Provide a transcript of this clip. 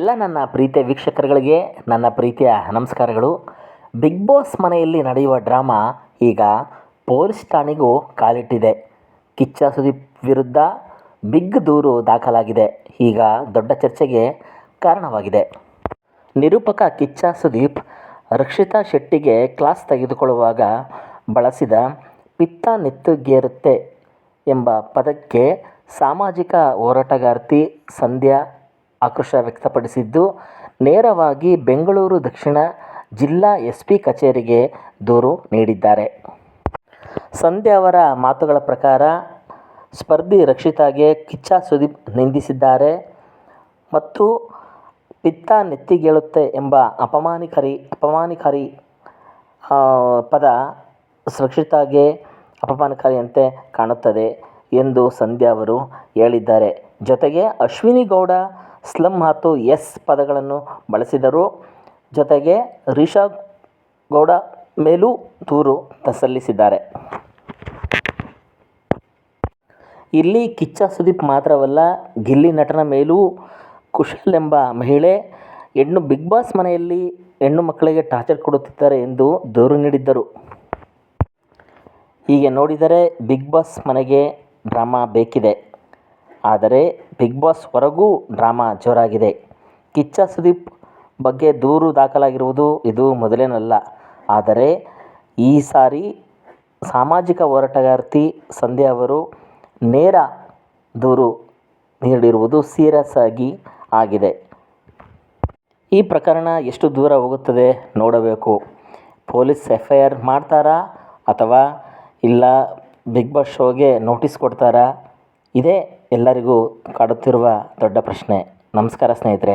ಎಲ್ಲ ನನ್ನ ಪ್ರೀತಿಯ ವೀಕ್ಷಕರುಗಳಿಗೆ ನನ್ನ ಪ್ರೀತಿಯ ನಮಸ್ಕಾರಗಳು. ಬಿಗ್ ಬಾಸ್ ಮನೆಯಲ್ಲಿ ನಡೆಯುವ ಡ್ರಾಮಾ ಈಗ ಪೊಲೀಸ್ ಠಾಣೆಗೂ ಕಾಲಿಟ್ಟಿದೆ. ಕಿಚ್ಚ ಸುದೀಪ್ ವಿರುದ್ಧ ಬಿಗ್ ದೂರು ದಾಖಲಾಗಿದೆ. ಈಗ ದೊಡ್ಡ ಚರ್ಚೆಗೆ ಕಾರಣವಾಗಿದೆ. ನಿರೂಪಕ ಕಿಚ್ಚ ಸುದೀಪ್ ರಕ್ಷಿತಾ ಶೆಟ್ಟಿಗೆ ಕ್ಲಾಸ್ ತೆಗೆದುಕೊಳ್ಳುವಾಗ ಬಳಸಿದ ಪಿತ್ತ ನೆತ್ತುಗೇರುತ್ತೆ ಎಂಬ ಪದಕ್ಕೆ ಸಾಮಾಜಿಕ ಹೋರಾಟಗಾರ್ತಿ ಸಂಧ್ಯಾ ಆಕ್ರೋಶ ವ್ಯಕ್ತಪಡಿಸಿದ್ದು, ನೇರವಾಗಿ ಬೆಂಗಳೂರು ದಕ್ಷಿಣ ಜಿಲ್ಲಾ ಎಸ್ ಪಿ ಕಚೇರಿಗೆ ದೂರು ನೀಡಿದ್ದಾರೆ. ಸಂಧ್ಯಾ ಅವರ ಮಾತುಗಳ ಪ್ರಕಾರ, ಸ್ಪರ್ಧಿ ರಕ್ಷಿತಾಗೆ ಕಿಚ್ಚ ಸುದೀಪ್ ನಿಂದಿಸಿದ್ದಾರೆ. ಮತ್ತು ಪಿತ್ತ ನೆತ್ತಿಗೇಳುತ್ತೆ ಎಂಬ ಅಪಮಾನಿಕರಿ, ಅಪಮಾನಿಕಾರಿ ಪದ ರಕ್ಷಿತಾಗೆ ಅಪಮಾನಕಾರಿಯಂತೆ ಕಾಣುತ್ತದೆ. ಎಂದು ಸಂಧ್ಯಾ ಅವರು ಹೇಳಿದ್ದಾರೆ. ಜೊತೆಗೆ ಅಶ್ವಿನಿ ಗೌಡ ಸ್ಲಮ್ ಮತ್ತು ಎಸ್ ಪದಗಳನ್ನು ಬಳಸಿದರು. ಜೊತೆಗೆ ರಿಷಾ ಗೌಡ ಮೇಲೂ ದೂರು ಸಲ್ಲಿಸಿದ್ದಾರೆ. ಇಲ್ಲಿ ಕಿಚ್ಚ ಸುದೀಪ್ ಮಾತ್ರವಲ್ಲ, ಗಿಲ್ಲಿ ನಟನ ಮೇಲೂ ಕುಶಲ್ ಎಂಬ ಮಹಿಳೆ ಹೆಣ್ಣು ಬಿಗ್ ಬಾಸ್ ಮನೆಯಲ್ಲಿ ಹೆಣ್ಣು ಮಕ್ಕಳಿಗೆ ಟಾರ್ಚರ್ ಕೊಡುತ್ತಿದ್ದಾರೆ ಎಂದು ದೂರು ನೀಡಿದ್ದರು. ಹೀಗೆ ನೋಡಿದರೆ ಬಿಗ್ ಬಾಸ್ ಮನೆಗೆ ಡ್ರಾಮಾ ಬೇಕಿದೆ. ಆದರೆ ಬಿಗ್ ಬಾಸ್ ಹೊರಗೂ ಡ್ರಾಮಾ ಜೋರಾಗಿದೆ. ಕಿಚ್ಚ ಸುದೀಪ್ ಬಗ್ಗೆ ದೂರು ದಾಖಲಾಗಿರುವುದು ಇದು ಮೊದಲೇನಲ್ಲ. ಆದರೆ ಈ ಸಾರಿ ಸಾಮಾಜಿಕ ಹೋರಾಟಗಾರ್ತಿ ಸಂಧ್ಯಾ ಅವರು ನೇರ ದೂರು ನೀಡಿರುವುದು ಸೀರಿಯಸ್ ಆಗಿ ಆಗಿದೆ. ಈ ಪ್ರಕರಣ ಎಷ್ಟು ದೂರ ಹೋಗುತ್ತದೆ ನೋಡಬೇಕು. ಪೊಲೀಸ್ ಎಫ್ ಐ ಆರ್ ಮಾಡ್ತಾರಾ ಅಥವಾ ಇಲ್ಲ ಬಿಗ್ ಬಾಸ್ ಶೋಗೆ ನೋಟಿಸ್ ಕೊಡ್ತಾರಾ? ಇದೇ ಎಲ್ಲರಿಗೂ ಕಾಡುತ್ತಿರುವ ದೊಡ್ಡ ಪ್ರಶ್ನೆ. ನಮಸ್ಕಾರ ಸ್ನೇಹಿತರೆ.